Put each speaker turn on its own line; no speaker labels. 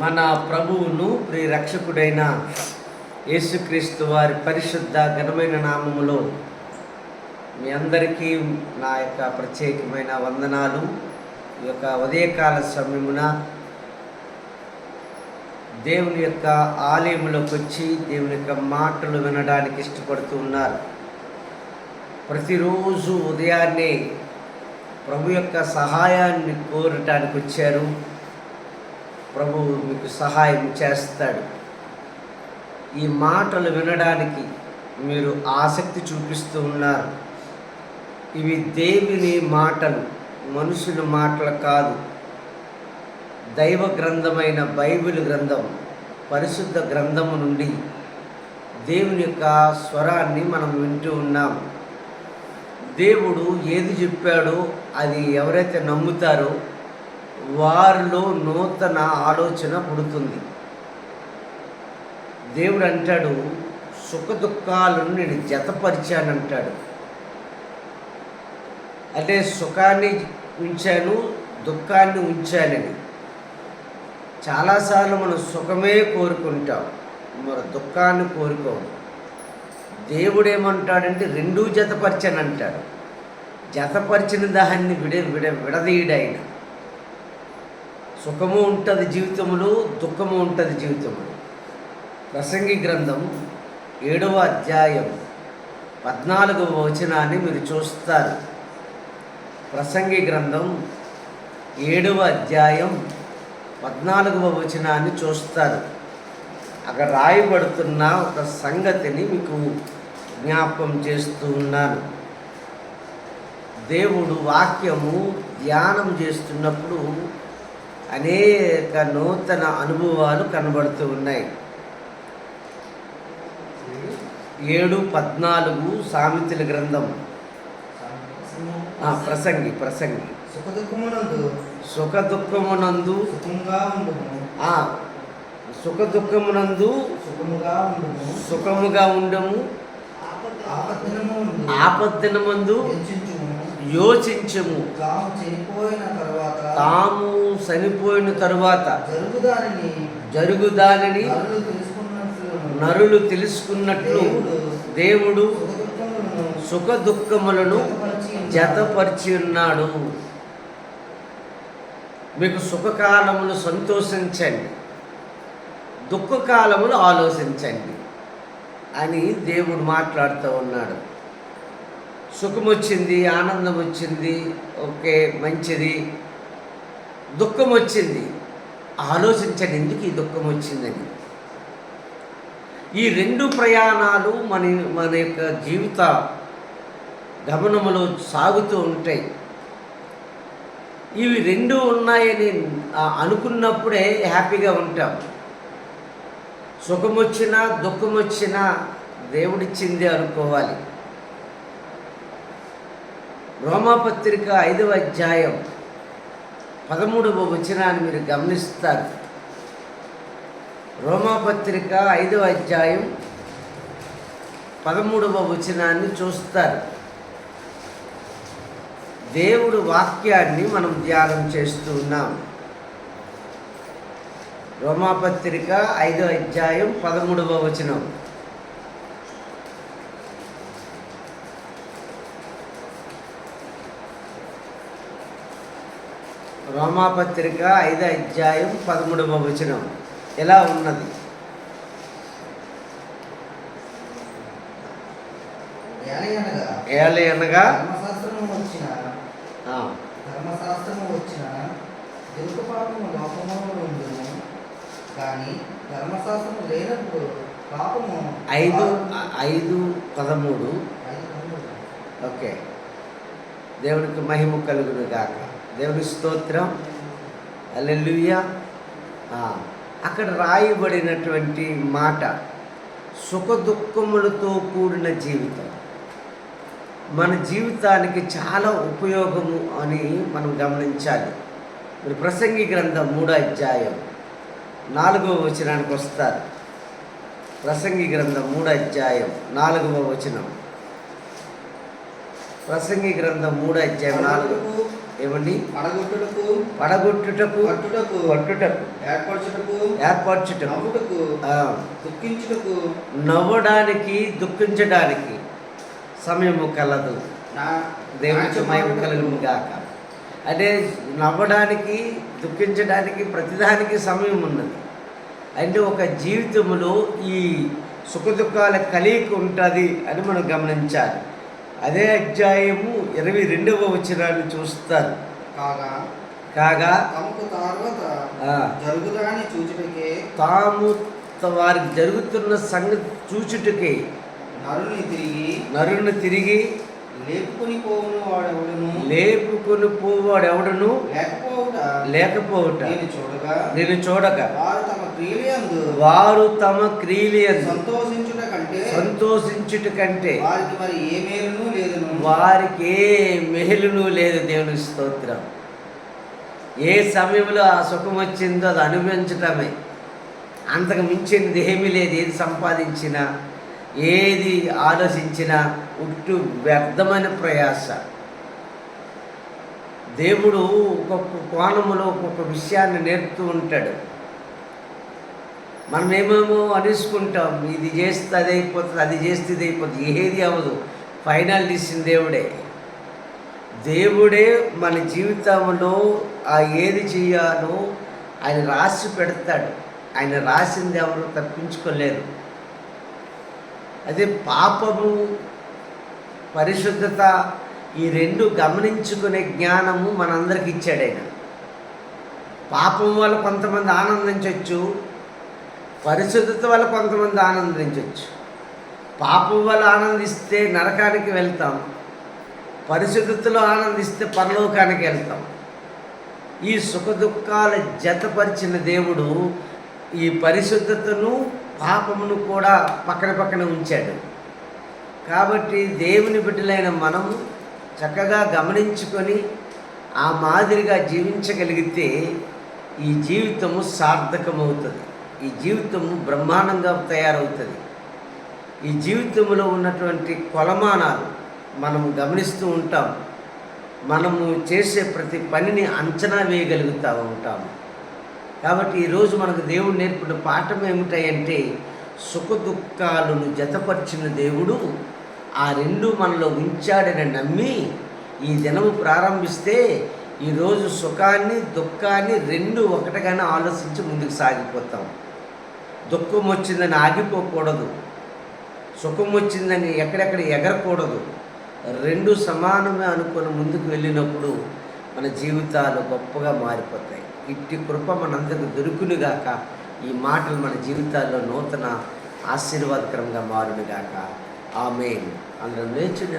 మన ప్రభువును ప్రియ రక్షకుడైన యేసుక్రీస్తు వారి పరిశుద్ధ ఘనమైన నామములో మీ అందరికీ నా యొక్క ప్రత్యేకమైన వందనాలు. ఈ యొక్క ఉదయకాల సమయమున దేవుని యొక్క ఆలయంలోకి వచ్చి దేవుని యొక్క మాటలు వినడానికి ఇష్టపడుతూ ఉన్నారు. ప్రతిరోజు ఉదయాన్నే ప్రభు యొక్క సహాయాన్ని కోరటానికి వచ్చారు. ప్రభువు మీకు సహాయం చేస్తాడు. ఈ మాటలు వినడానికి మీరు ఆసక్తి చూపిస్తూ ఉన్నారు. ఇవి దేవుని మాటలు మనుషుల మాటలు కాదు. దైవ గ్రంథమైన బైబిల్ గ్రంథం పరిశుద్ధ గ్రంథము నుండి దేవుని యొక్క స్వరాన్ని మనం వింటూ ఉన్నాం. దేవుడు ఏది చెప్పాడో అది ఎవరైతే నమ్ముతారో వారిలో నూతన ఆలోచన పుడుతుంది. దేవుడు అంటాడు సుఖదుఖాలను నేను జతపరిచానంటాడు. అంటే సుఖాన్ని ఉంచాను దుఃఖాన్ని ఉంచానని. చాలాసార్లు మనం సుఖమే కోరుకుంటాం మరి దుఃఖాన్ని కోరుకోము. దేవుడు ఏమంటాడంటే రెండూ జతపరిచాను అంటాడు జతపరిచిన దాన్ని విడ విడ విడదీయడాయన. సుఖము ఉంటుంది జీవితంలో దుఃఖము ఉంటుంది జీవితంలో ప్రసంగి గ్రంథం ఏడవ అధ్యాయం పద్నాలుగవ వచనాన్ని మీరు చూస్తారు. ప్రసంగి గ్రంథం ఏడవ అధ్యాయం పద్నాలుగవ వచనాన్ని చూస్తారు. అక్కడ రాయబడుతున్న ఒక సంగతిని మీకు జ్ఞాపకం చేస్తూ ఉన్నాను. దేవుడు వాక్యము ధ్యానం చేస్తున్నప్పుడు అనేక నూతన అనుభవాలు కనబడుతూ ఉన్నాయి. ఏడు పద్నాలుగు సామెతల గ్రంథం. ఆ, ప్రసంగి ప్రసంగి.
సుఖ దుఃఖమునందు
సుఖ దుఃఖమునందు
సుఖముగా ఉండుము.
ఆ, సుఖ దుఃఖమునందు
సుఖముగా ఉండుము.
సుఖముగా ఉండము.
ఆపద్దినము
ఆపద్దినమందు
హెచ్చించుము
యోచించము.
తాము చనిపోయిన తర్వాత జరుగుదానిని
జరుగుదానని
నరులు తెలుసుకున్నట్లు
దేవుడు
సుఖ దుఃఖములను జతపరిచి
ఉన్నాడు. మీకు సుఖకాలములు సంతోషించండి. దుఃఖకాలములు ఆలోచించండి అని దేవుడు మాట్లాడుతూ ఉన్నాడు. సుఖం వచ్చింది ఆనందం వచ్చింది ఓకే మంచిది. దుఃఖం వచ్చింది ఆలోచించండి ఎందుకు ఈ దుఃఖం వచ్చిందని ఈ రెండు ప్రయాణాలు మన మన యొక్క జీవిత గమనములో సాగుతూ ఉంటాయి. ఇవి రెండు ఉన్నాయని అనుకున్నప్పుడే హ్యాపీగా ఉంటాం. సుఖం వచ్చినా దుఃఖం వచ్చినా దేవుడిచ్చింది అనుకోవాలి. రోమాపత్రిక ఐదవ అధ్యాయం పదమూడవ వచనాన్ని మీరు గమనిస్తారు. రోమాపత్రిక ఐదవ అధ్యాయం పదమూడవ వచనాన్ని చూస్తారు. దేవుడు వాక్యాన్ని మనం ధ్యానం చేస్తూ ఉన్నాం. రోమాపత్రిక ఐదో అధ్యాయం పదమూడవ వచనం. రోమాపత్రిక ఐదో అధ్యాయం పదమూడవ వచనం. ఎలా ఉన్నది?
ఏలయనగా ధర్మశాస్త్రము వచ్చిన లోపములో ఉండును. కానీ ధర్మశాస్త్రము లేనప్పుడు పాపము
ఐదు ఐదు పదమూడు.
ఐదు పదమూడు.
ఓకే. దేవునికి మహిమ కలుగును గాక. దేవుని స్తోత్రం. అల్లెలుయ్య అక్కడ రాయబడినటువంటి మాట సుఖ దుఃఖములతో కూడిన జీవితం. మన జీవితానికి చాలా ఉపయోగము అని మనం గమనించాలి. మీరు ప్రసంగి గ్రంథం మూడో అధ్యాయం నాలుగవ వచనానికి వస్తారు. ప్రసంగి గ్రంథం మూడో అధ్యాయం నాలుగవ వచనం. ప్రసంగి గ్రంథం మూడో అధ్యాయం నాలుగు. ఏమండి?
పడగొట్టుటకు
పడగొట్టుటకు
కట్టుటకు
కొట్టుటకు
ఏర్పరచుటకు
ఏర్పరచుటకు
నవ్వుటకు దుఃఖించుటకు
నవ్వడానికి దుఃఖించడానికి సమయము కలదు.
నా
దేవునికి మహిమ కలుగును గాక. అంటే నవ్వడానికి దుఃఖించడానికి ప్రతిదానికి సమయం ఉన్నది. అంటే ఒక జీవితంలో ఈ సుఖదుఖాల కలయిక ఉంటుంది అని మనం గమనించాలి. అదే అధ్యాయము ఇరవై రెండవ వచనాన్ని చూస్తారు.
కాగా
కాగా
తమకు తర్వాత జరుగుదాని చూచుటకే
తాము వారికి జరుగుతున్న సంగతి చూచుటకే
నరుని తిరిగి
నరుని తిరిగి
లేపుకొని పోవును వాడెవడును?
లేపుకొని పోవాడు ఎవడును
లేకపోవుట
లేకపోవుట.
నేను చూడగా
నేను చూడక
వారు తమ క్రియలందు
వారు తమ క్రియలు
సంతోషించుట కంటే
సంతోషించుట కంటే
వారికి మరి ఏ మేలును లేదును.
వారికి ఏ మెహలును లేదు దేవునికి స్తోత్రం. ఏ సమయంలో ఆ సుఖం వచ్చిందో అది అనుభవించటమే. అంతకు మించినది ఏమీ లేదు ఏది సంపాదించినా ఏది ఆలోచించినా ఉట్టు వ్యర్థమైన ప్రయాస. దేవుడు ఒక్కొక్క కోణములో ఒక్కొక్క విషయాన్ని నేర్పుతూ ఉంటాడు. మనం ఏమేమో అనేసుకుంటాం ఇది చేస్తే అది అయిపోతుంది అది చేస్తే ఇది అయిపోతుంది ఏది అవ్వదు. ఫైనల్ డిసిషన్ దేవుడే. దేవుడే మన జీవితంలో ఆ ఏది చేయాలో ఆయన రాసి పెడతాడు. ఆయన రాసింది ఎవరు తప్పించుకోలేరు. అదే పాపము పరిశుద్ధత ఈ రెండు గమనించుకునే జ్ఞానము మనందరికి ఇచ్చాడు ఆయన. పాపం వల్ల కొంతమంది ఆనందించవచ్చు పరిశుద్ధత వల్ల కొంతమంది ఆనందించవచ్చు పాపం వల్ల ఆనందిస్తే నరకానికి వెళ్తాం. పరిశుద్ధతలో ఆనందిస్తే పరలోకానికి వెళ్తాం. ఈ సుఖదుఃఖాలు జతపరిచిన దేవుడు ఈ పరిశుద్ధతను పాపమును కూడా పక్కన పక్కన ఉంచాడు. కాబట్టి దేవుని బిడ్డలైన మనం చక్కగా గమనించుకొని ఆ మాదిరిగా జీవించగలిగితే ఈ జీవితము సార్థకమవుతుంది. ఈ జీవితం బ్రహ్మాండంగా తయారవుతుంది. ఈ జీవితంలో ఉన్నటువంటి కొలమానాలు మనము గమనిస్తూ ఉంటాం. మనము చేసే ప్రతి పనిని అంచనా వేయగలుగుతూ ఉంటాము కాబట్టి ఈరోజు మనకు దేవుడు నేర్పిన పాఠం ఏమిటంటే సుఖ దుఃఖాలను జతపరిచిన దేవుడు ఆ రెండు మనలో ఉంచాడని నమ్మి ఈ దినము ప్రారంభిస్తే ఈరోజు సుఖాన్ని దుఃఖాన్ని రెండు ఒకటిగానే ఆలోచించి ముందుకు సాగిపోతాం. దుఃఖం వచ్చిందని ఆగిపోకూడదు. సుఖం వచ్చిందని ఎక్కడెక్కడ ఎగరకూడదు. రెండు సమానమే అనుకొని ముందుకు వెళ్ళినప్పుడు మన జీవితాలు గొప్పగా మారిపోతాయి. ఇట్టి కృప మనందరికి దొరుకునుగాక ఈ మాటలు మన జీవితాల్లో నూతన ఆశీర్వాదకరంగా మారునుగాక ఆమె అందరం లేచి